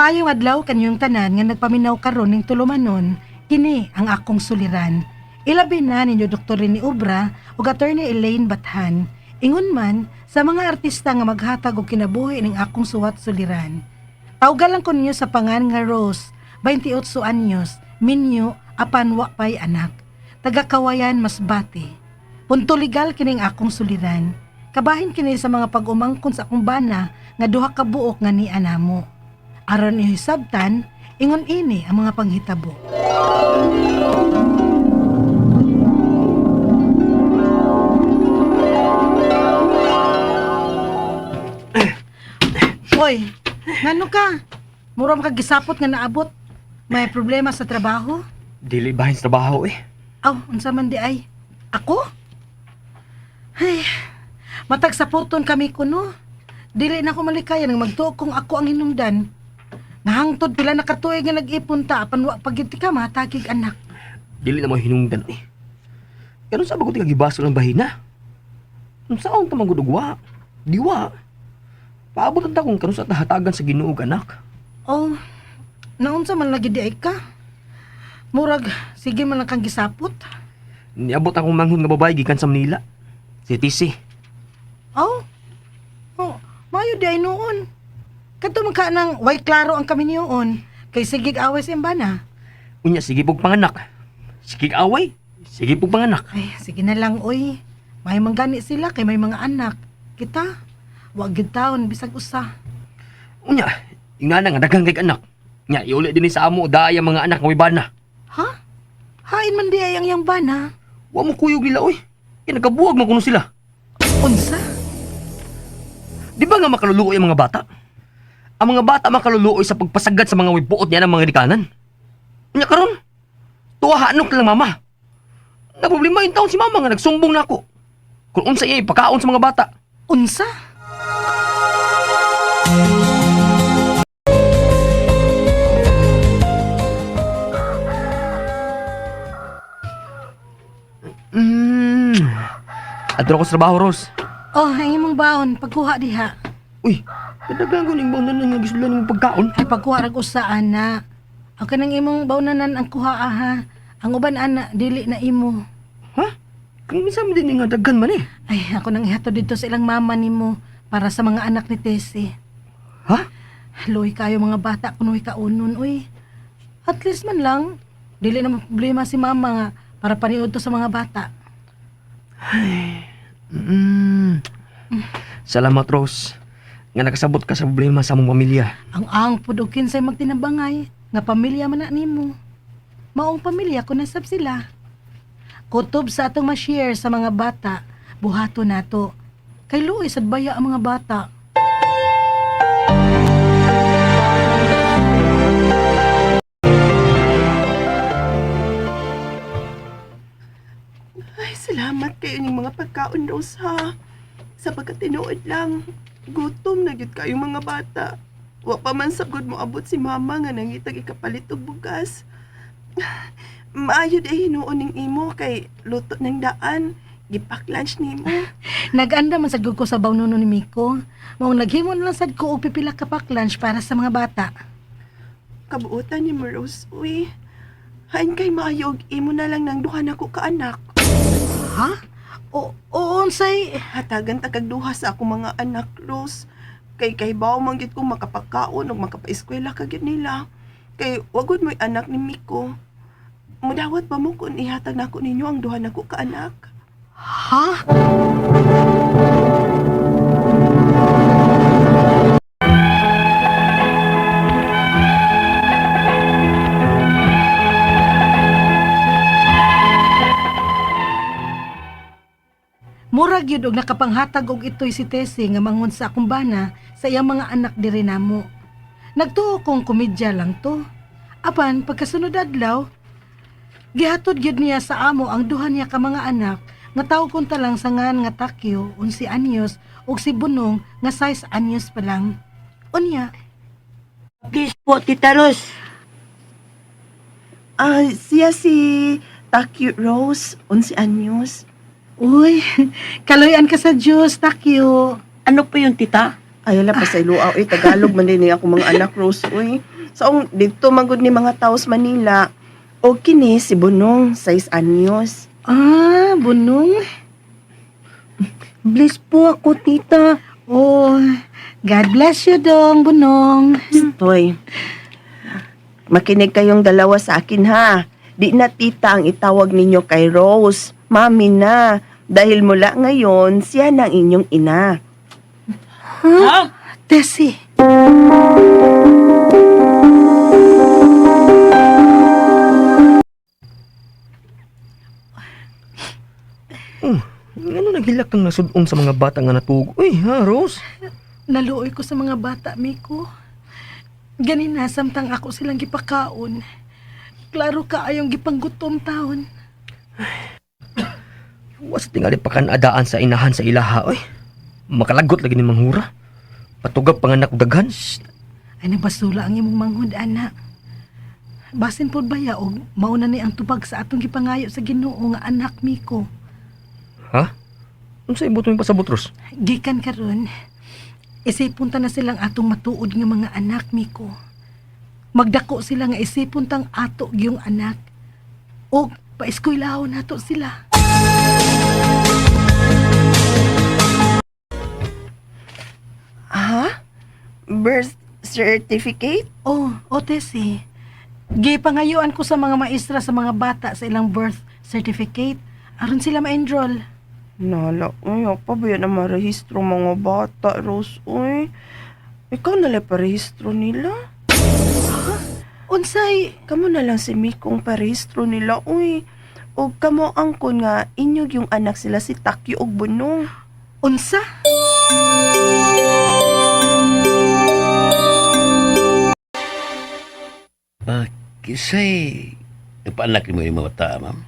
Maayong adlaw kanyong tanan nga nagpaminaw karon ning tulumanon, kini ang akong suliran. Ilabi na ninyo Dr. ni Ubra ug Attorney Elaine Bathan. Ingon man sa mga artista nga maghatag og kinabuhi ning akong suwat suliran. Tawgalan ko ninyo sa pangan nga Rose, 28 anyos, minyo, apan wa pay anak. Taga-kawayan Masbate. Punto legal kining akong suliran. Kabahin kini sa mga pag-umangkon sa akong bana nga duha ka buok nga ni anamo. Aron ihisabtan, ingon ini ang mga panghitabo. Hoy, ngano ka? Mura makagisapot nga naabot. May problema sa trabaho? Dili bahin sa trabaho eh. Aw, unsa man di ay? Ako? Ay, matag sapoton kami kuno. Dili na ko malikaya nang magtuog kung ako ang hinungdan. Nahangtod pila na katuig nga nag-ipon ta apan wa pagiti ka matagig anak. Dili na mo hinungdan eh. Karon sa bago gibaso ng bahina. Unsaon ta magudugwa? Diwa. Paabot ta kung karon sa tahatagan sa Ginoo anak. Oh, naunsa man lagi di ay ka? Murag, sige man lang kang gisapot. Niabot akong manghon nga babae gikan sa Manila. Si Tisi. Oh, oh, mayo di ay noon. Kato man ka nang way klaro ang kami niyoon. Kay sigig away sa imbana. Unya sige pug panganak. Sige away. Sige pug panganak. Ay, sige na lang, oy. May manggani sila kay may mga anak. Kita, wag gid taon bisag usa. Unya, ingana nga daghang kay anak. Nya iuli din sa amo daya mga anak nga wibana. Ha? Hain man di ay ang yang bana. Wa mo kuyog nila oy. Kaya nagkabuwag man kuno sila. Unsa? Di ba nga makaluluoy ang mga bata? Ang mga bata makaluluoy sa pagpasagad sa mga wibuot niya ng mga rikanan. Nya karon, tuwahanok lang mama. Na problema yung taon si mama nga nagsumbong na ako. Kung unsa iya ipakaon sa mga bata. Unsa? Mm. Adro ko sa trabaho, Ros. Oh, ang imong baon pagkuha diha. Uy, kadagang ko ning bawnan nga gisulan mo pagkaon. Ay pagkuha rag usa ana. Ang kanang imong bawnanan ang kuha aha. Ang uban ana dili na imo. Ha? Kung minsan mo din nga daghan man eh. Ay, ako nang ihatod dito sa ilang mama nimo para sa mga anak ni Tessie. Ha? Loy kayo mga bata kunoy kaunon uy. At least man lang dili na problema si mama nga para paniud to sa mga bata. Mm. Salamat, Ros. Nga nakasabot ka sa problema sa among pamilya. Ang ang pud og kinsay magtinabangay nga pamilya man na nimo. Maong pamilya ko nasab sila. Kutob sa atong ma-share sa mga bata, buhato nato. Kay luoy sad baya ang mga bata. Ay, salamat kayo ng mga pagkaon, Rose, ha? Sa pagkatinuod lang, gutom na gyud kayo mga bata. Wa pa man sabgod mo abot si mama nga nangitag ikapalit og bugas. Maayo ay hinuon ning imo kay luto ng daan. Gipak lunch nimo. Naganda man sad gud ko sa bawnuno ni Miko. Maong naghimon lang sad ko og pipila ka pack lunch para sa mga bata. Kabuotan ni mo, Rose. Uy, hain kay maayo imo na lang ng duha na ko ka anak. Ha? O, o unsay Hatagan tagag duha sa akong mga anak, Rose. Kay kay bawo man gyud ko makapagkaon ug makapaeskwela ka gyud nila. Kay wagod mo'y anak ni Miko. Mudawat pa mo kung ihatag nako ninyo ang duha nako ka anak. Ha? Yun og nakapanghatag og itoy si Tessie nga mangun sa akong bana sa iyang mga anak diri namo. Nagtuo kong komedya lang to. Apan pagkasunod adlaw, gihatod gyud niya sa amo ang duha niya ka mga anak nga tawag kong talang sangan nga Takyo, 11 anyos, ug si Bunong nga 6 anyos pa lang. Unya, Please po, Tita Ros. Ah, siya si Takyo Rose, 11 anyos. Uy, kaloyan ka sa Diyos, Takyo. Ano po yung tita? Ay, ala pa sa iluaw. Eh, Tagalog man din ako mga anak, Rose. Uy, saong dito magod ni mga taos Manila. O kini si Bunong, 6 anyos. Ah, bunong. Bless po ako, tita. Oh, God bless you dong, bunong. Toy, makinig kayong dalawa sa akin ha. Di na tita ang itawag ninyo kay Rose. Mami na. Dahil mula ngayon, siya na ang inyong ina. Tessie. Ano naghilak kang nasudong sa mga bata nga natugo? Uy, ha, Rose? Naluoy ko sa mga bata, Miko. Ganina, samtang ako silang gipakaon. Klaro ka ayong gipanggutom taon. Was tingali pa kan adaan sa inahan sa ilaha, oy. Makalagot lagi ni manghura. Patugap panganak og daghan. Ay nabasula ang imong manghud, anak. Basin po ba ya, og mauna ni ang tubag sa atong gipangayo sa ginoo nga anak, Miko. Ha? Ano sa ibuto yung pasabot, Rose? Gikan karon. Isipon ta na silang atong matuod nga mga anak, Miko. Magdako sila nga isipon tang ato gyung anak. O paeskwelaho nato sila. Birth certificate? Oh, o Tessie. Gipangayuan ko sa mga maestra sa mga bata sa ilang birth certificate aron sila ma-enroll. Nala, uy, pa ba yan ang marehistro mga bata, Rose? Uy, ikaw nalang parehistro nila. Unsay Kamo na lang si Mikong parehistro nila, uy. O kamo angkon nga, inyog yung anak sila si Takyo og Bunong. unsa? Kisay nagpaanak ni mo yung mga bata, ma'am.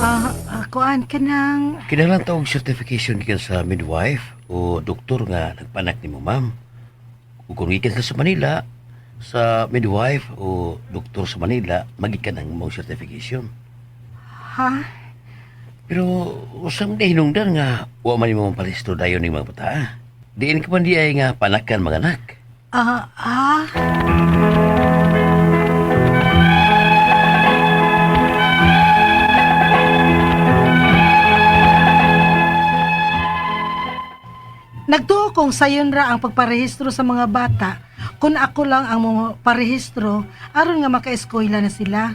Ah, uh, kuan kanang Kinahanglan tawag certification gikan sa midwife o doktor nga nagpaanak ni mo, ma'am. Kung kung gikan ka sa Manila, sa midwife o doktor sa Manila, magikan ang mong certification. ha? Pero usang di hinungdan nga wa man mo palisto dayon ng mga bata. Diin ka man di ay nga panakan mga anak. Ah, ah. Nagtuo kong sayon ra ang pagparehistro sa mga bata kung ako lang ang mga parehistro aron nga makaeskwela na sila.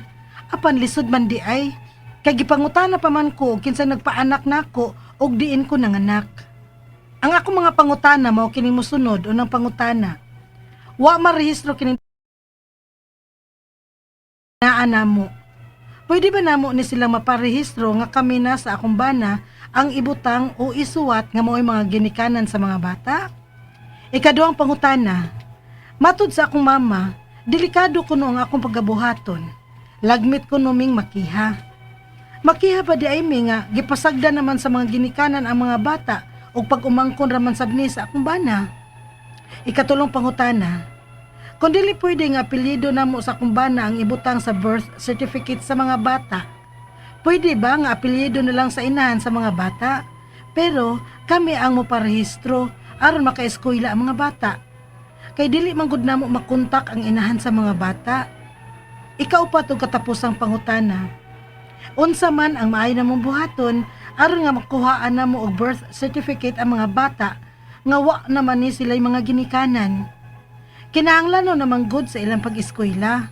Apan lisod man di ay kay gipangutana pa man ko kinsa nagpaanak nako og diin ko nanganak. Ang ako mga pangutana mao kini mosunod unang pangutana. Wa marehistro kini naa namo. Pwede ba namo ni silang maparehistro nga kami na sa akong bana ang ibutang o isuwat nga mo'y mga ginikanan sa mga bata? Ikaduhang pangutana. Matud sa akong mama, delikado kuno ang akong pagabuhaton. Lagmit ko numing makiha. Makiha ba di ay nga gipasagda naman sa mga ginikanan ang mga bata o pag umangkon raman sabni sa akong bana. Ikatulong pangutana. Kung dili pwede nga apelyido namo sa kumbana ang ibutang sa birth certificate sa mga bata, pwede ba nga apelyido na lang sa inahan sa mga bata? Pero kami ang moparehistro aron makaeskwela ang mga bata. Kay dili man gud namo makontak ang inahan sa mga bata. Ikaw pa tong katapusang pangutana. Unsa man ang maayo namong buhaton aron nga makuhaan namo og birth certificate ang mga bata nga wa naman ni sila mga ginikanan. Kinahanglan no namang good sa ilang pag-eskwela.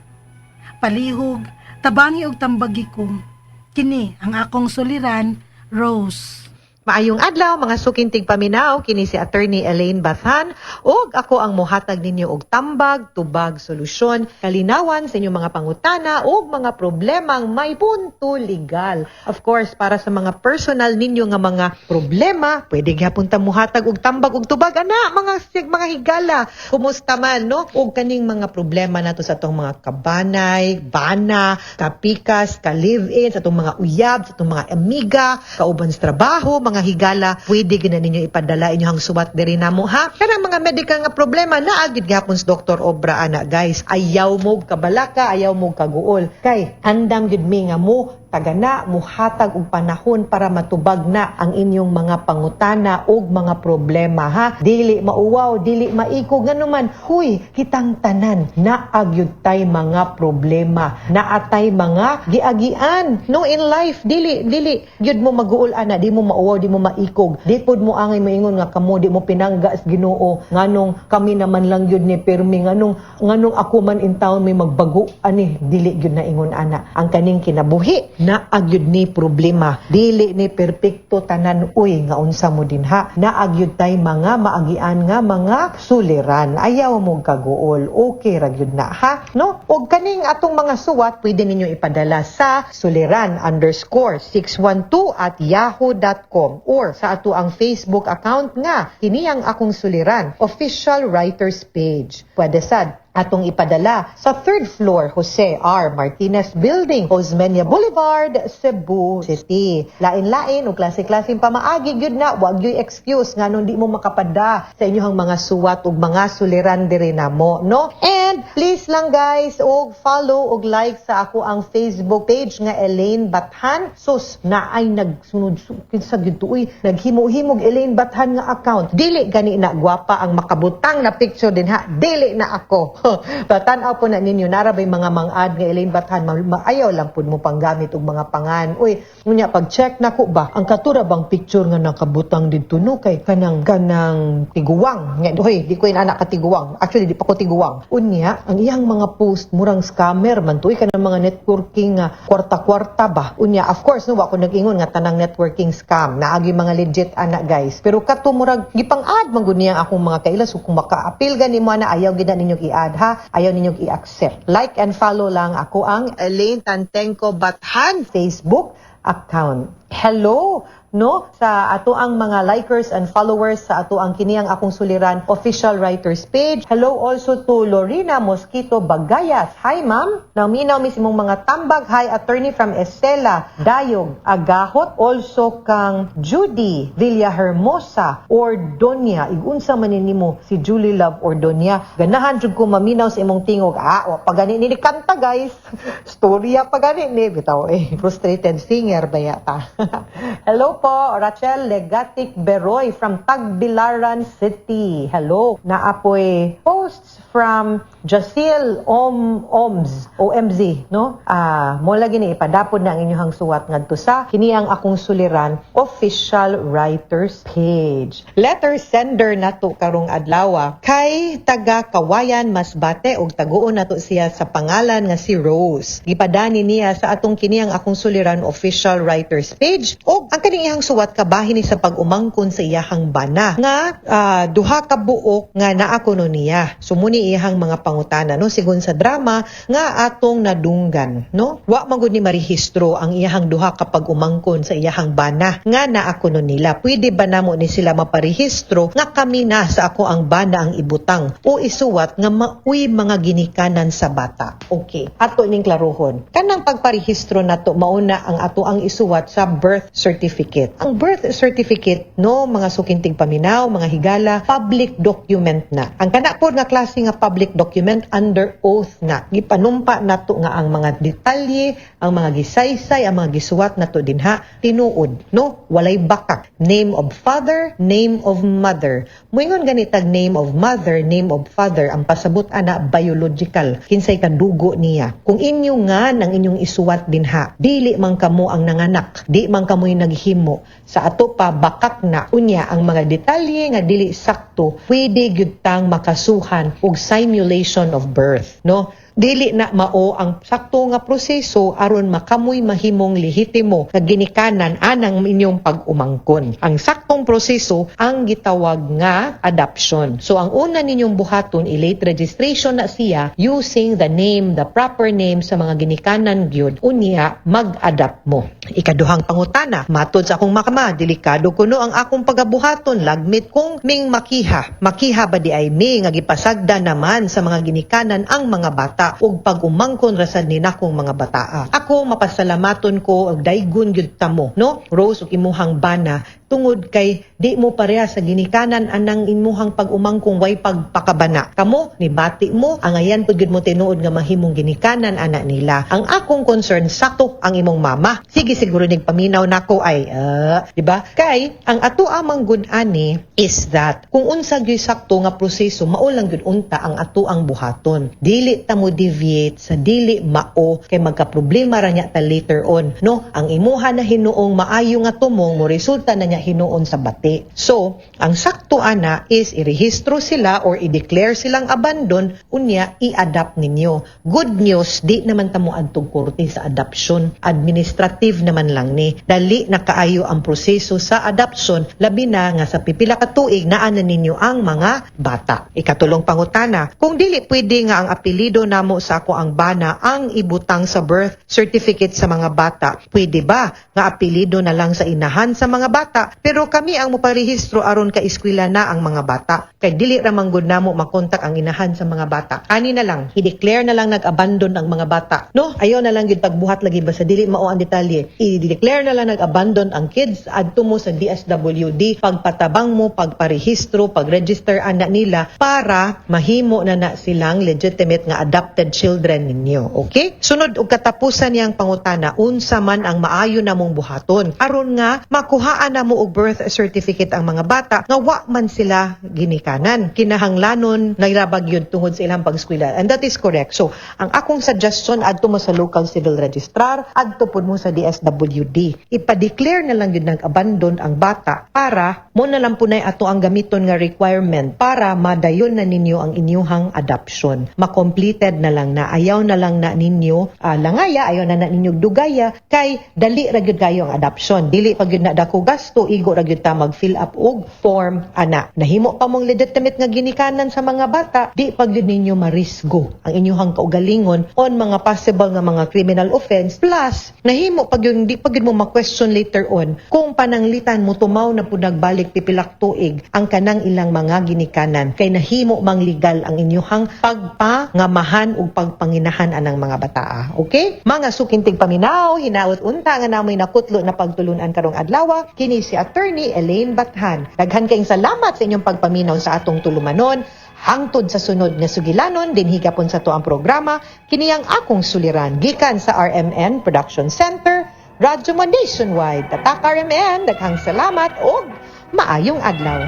Palihog, tabangi og tambagi ko. Kini ang akong suliran, Rose. Maayong adlaw mga sukintig paminaw kini si attorney Elaine Bathan ug ako ang mohatag ninyo og tambag, tubag, solusyon, kalinawan sa inyong mga pangutana ug mga problemang may punto legal. Of course, para sa mga personal ninyo nga mga problema, pwede gyapon ta mohatag og tambag ug tubag ana mga mga higala. Kumusta man no? Ug kaning mga problema nato sa atong mga kabanay, bana, kapikas, ka-live-in, sa atong mga uyab, sa atong mga amiga, kauban sa trabaho, mga higala, pwede gina ninyo ipadala inyong suwat diri namo ha. Pero mga medical nga problema na agid gapon sa Dr. Obra ana guys. Ayaw mo kabalaka, ayaw mo kaguol. Kay andam gid mi nga mo tagana muhatag og panahon para matubag na ang inyong mga pangutana ug mga problema ha? Dili mauwaw dili maiko nganuman huy kitang tanan naagyud tay mga problema naatay mga giagian no in life dili dili gyud mo maguol ana di mo mauwaw di mo maikog di pud mo angay moingon nga kamo di mo pinangga sa Ginoo nganong kami naman lang gyud ni permi nganong nganong ako man in town may magbago ani dili gyud na ingon ana ang kaning kinabuhi na agyud ni problema. Dili ni perpekto tanan uy nga unsa mo din ha? Na agyud tay mga maagian nga mga suliran. Ayaw mo kaguol. Okay ra gyud na ha? No? Og kaning atong mga suwat pwede ninyo ipadala sa suliran underscore 612 at yahoo.com or sa ato ang Facebook account nga kini ang akong suliran official writers page. Pwede sad atong ipadala sa third floor Jose R. Martinez Building, Osmeña Boulevard, Cebu City. Lain-lain o klase-klaseng pamaagi gyud na wag gyud excuse nganong di mo makapada sa inyong mga suwat ug mga suliran diri namo, no? And please lang guys, og follow og like sa ako ang Facebook page nga Elaine Bathan. Sus na ay nagsunod kinsa gyud uy, naghimo-himog Elaine Bathan nga account. Dili gani na gwapa ang makabutang na picture din ha. Dili na ako. Batan-aw po na ninyo narabay mga mangad nga Elaine Bathan ma- maayaw lang pud mo panggamit og mga pangan. Uy, ngunya pag check nako ba ang katura bang picture nga nakabutang didto no kay kanang kanang tiguwang. Nga hoy, di ko anak ka tiguwang. Actually di pa ko tiguwang. Unya, ang iyang mga post murang scammer man tuy kanang mga networking nga kwarta-kwarta ba. Unya, of course no wa ko nag-ingon nga tanang networking scam. Naagi mga legit ana guys. Pero kato murag gipang-add man gud niya ang akong mga kailas kung maka-appeal gani mo na ayaw gid na ninyo i-add ha. Ayaw ninyo i-accept. Like and follow lang ako ang Elaine Tantenko Bathan Facebook account. Hello no sa ato ang mga likers and followers sa ato ang kiniyang akong suliran official writers page. Hello also to Lorena Mosquito Bagayas. Hi ma'am. Naminaw mi simong mga tambag. Hi attorney from Estela Dayog Agahot. Also kang Judy Villahermosa or Donya. Igunsa man nimo si Julie Love or Donya. Ganahan jud ko maminaw sa imong tingog. Ah, wa pa gani ni kanta guys. Storya pa gani ni bitaw eh. Frustrated singer ba yata. Hello po, Rachel Legatic Beroy from Tagbilaran City. Hello. Naapoy posts from Jacil Om Oms OMZ no? Ah mo lagi ni ipadapod na ang inyong suwat ngadto sa kini ang akong suliran official writers page. Letter sender nato karong adlaw kay taga Kawayan Masbate og taguon nato siya sa pangalan nga si Rose. Gipadani niya sa atong kini ang akong suliran official writers page og ang kaning iyang suwat kabahin ni sa pag-umangkon sa iyahang bana nga ah, duha ka buok nga naa kuno niya. Sumuni iyahang mga pangutana no? Sigon sa drama nga atong nadunggan no? Wa man gud ni marehistro ang iyahang duha ka pag-umangkon sa iyahang bana nga naa kuno nila. Pwede ba namo ni sila maparehistro? Nga kami na sa ako ang bana ang ibutang. O isuwat nga mauy mga ginikanan sa bata. Okay. Ato ning klarohon kanang pagparehistro nato mauna ang ato ang isuwat sa birth certificate. Ang birth certificate no? Mga sukintig paminaw mga higala public document na. Ang kana pod nga klase nga public document under oath na gipanumpa nato nga ang mga detalye ang mga gisaysay ang mga gisuwat nato dinha tinuod no? Walay bakak name of father name of mother moingon ganitag name of mother name of father ang pasabot ana biological kinsay kadugo niya. Kung inyo nga ang inyong isuwat dinha dili man kamo ang nanganak di man kamoy naghimo sa ato pa bakak na. Unya ang mga detalye nga dili sakto pwede gyud tang makasuhan og simulation of birth no dili na mao ang sakto nga proseso aron makamoy mahimong lehitimo nga ginikanan anang inyong pag-umangkon. Ang saktong proseso ang gitawag nga adoption. So ang una ninyong buhaton i-late registration na siya using the name, the proper name sa mga ginikanan gyud unya mag-adapt mo. Ikaduhang pangutana, matod sa akong makama, delikado kuno ang akong pagabuhaton lagmit kung ming makiha. Makiha ba di ay mi nga gipasagda naman sa mga ginikanan ang mga bata ug pag-umangkon rasad ni nakong mga bataa. Ako mapasalamaton ko og daygon gyud ta mo, no? Rose ug imuhang bana tungod kay di mo pareha sa ginikanan anang imuhang pag-umangkong way pagpakabana. Kamo ni bati mo ang ayan pud mo tinuod nga mahimong ginikanan ana nila. Ang akong concern sakto ang imong mama. Sige siguro nig paminaw nako ay uh, di ba? Kay ang ato amang good ani is that kung unsa gyud sakto nga proseso mao lang gyud unta ang ato ang buhaton. Dili ta mo deviate sa dili mao kay magka-problema ra niya ta later on. No, ang imuha na hinuong maayo nga tumong mo resulta na niya hinuon sa bati. So, ang sakto ana is irehistro sila or i-declare silang abandon unya i-adapt ninyo. Good news, di naman tamo adtong korte sa adoption. Administrative naman lang ni. Dali na kaayo ang proseso sa adoption labi na nga sa pipila ka tuig naa na ninyo ang mga bata. Ikatulong pangutana, kung dili pwede nga ang apelido namo sa ako ang bana ang ibutang sa birth certificate sa mga bata, pwede ba nga apelido na lang sa inahan sa mga bata pero kami ang moparehistro aron ka eskwela na ang mga bata. Kay dili ra man gud namo makontak ang inahan sa mga bata. Ani na lang, i-declare na lang nag-abandon ang mga bata. No, ayaw na lang gid pagbuhat lagi basta dili mao ang detalye. I-declare na lang nag-abandon ang kids adto mo sa DSWD pagpatabang mo, pagparehistro, pag-register anak nila para mahimo na na silang legitimate nga adopted children ninyo. Okay? Sunod og katapusan niyang pangutana, unsa man ang maayo na mong buhaton. Aron nga makuhaan na mo og birth certificate ang mga bata nga wa man sila ginikanan. Kinahanglanon nairabag yun tungod sa ilang pag-eskwela. And that is correct. So, ang akong suggestion adto mo sa local civil registrar, adto pud mo sa DSWD. Ipa-declare na lang yun nag-abandon ang bata para mo na lang punay ato ang gamiton nga requirement para madayon na ninyo ang inyuhang adoption. Ma-completed na lang na ayaw na lang na ninyo ah, langaya, ayaw na na ninyo dugaya kay dali ra gyud kayo ang adoption. Dili pag gyud na dako gasto, igo ra gyud ta mag-fill up og form ana. Nahimo pa mong legitimate nga ginikanan sa mga bata, di pag gyud ninyo marisgo ang inyuhang kaugalingon on mga possible nga mga criminal offense plus nahimo pag yung di pag yun mo ma-question later on kung pananglitan mo tumaw na po nagbalik pipilak tuig ang kanang ilang mga ginikanan kay nahimo mang legal ang inyuhang pagpangamahan ug pagpanginahan anang mga bataa. Okay? Mga sukintig paminaw, hinaot unta nga namoy nakutlo na pagtulunan karong adlaw kini si attorney Elaine Bathan. Daghan kayong salamat sa inyong pagpaminaw sa atong tulumanon. Hangtod sa sunod nga sugilanon din higapon sa to ang programa kini ang akong suliran gikan sa RMN Production Center Radyo mo Nationwide. Tatak RMN, daghang salamat o maayong adlaw.